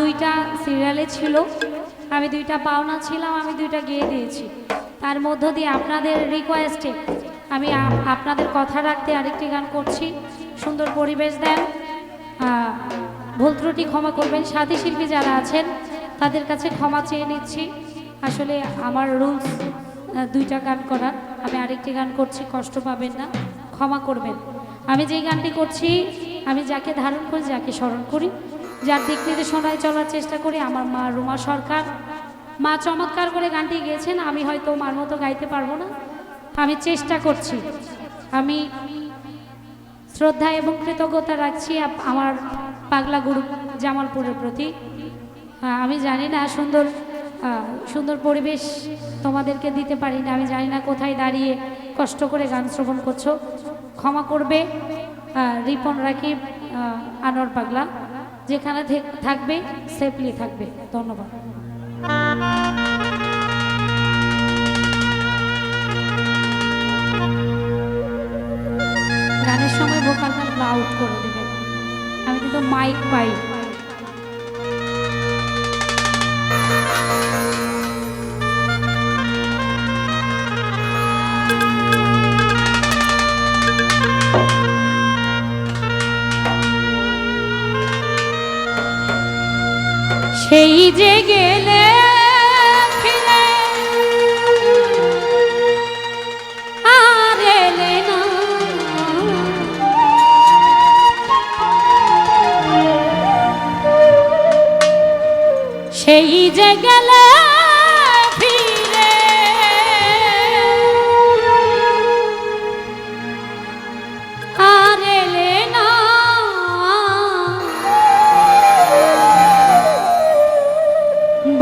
দুইটা সিরিয়ালে ছিল। আমি দুইটা পাওনা ছিলাম, আমি দুইটা গেয়ে দিয়েছি। তার মধ্য দিয়ে আপনাদের রিকোয়েস্টে আমি আপনাদের কথা রাখতে আরেকটি গান করছি। সুন্দর পরিবেশ দেন। ভুল ত্রুটি ক্ষমা করবেন। সাথী শিল্পী যারা আছেন, তাদের কাছে ক্ষমা চেয়ে নিচ্ছি। আসলে আমার রুলস দুইটা গান করার। আমি আরেকটি গান করছি, কষ্ট পাবেন না, ক্ষমা করবেন। আমি যেই গানটি করছি, আমি যাকে ধারণ করি, যাকে স্মরণ করি যার দিক নির্দেশনায় চলার চেষ্টা করি আমার মা রুমা সরকার। মা চমৎকার করে গানটি গেয়েছেন আমি হয়তো মার মতো গাইতে পারব না। আমি চেষ্টা করছি। আমি শ্রদ্ধা এবং কৃতজ্ঞতা রাখছি আমার পাগলা গুরু জামালপুরের প্রতি। আমি জানি না সুন্দর সুন্দর পরিবেশ তোমাদেরকে দিতে পারি না আমি জানি না কোথায় দাঁড়িয়ে কষ্ট করে গান শ্রবণ করছ। ক্ষমা করবে রিপন আহ, আনোয়ার পাগলা। যেখানে থাকবে সেফলি থাকবে। ধন্যবাদ। গানের সময় ভোকালটা লাউড করে দেবেন আমি কিন্তু মাইক পাই। diga.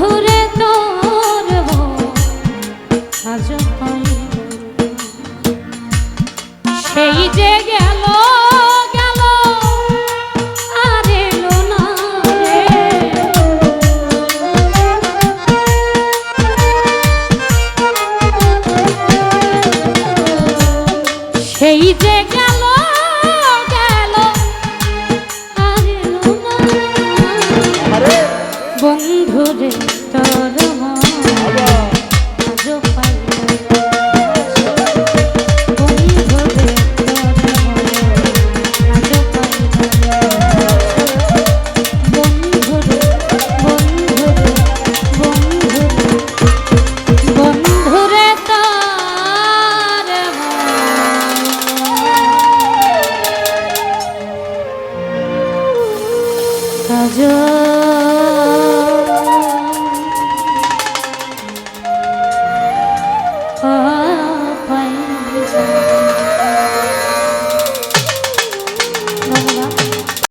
বন্ধুরে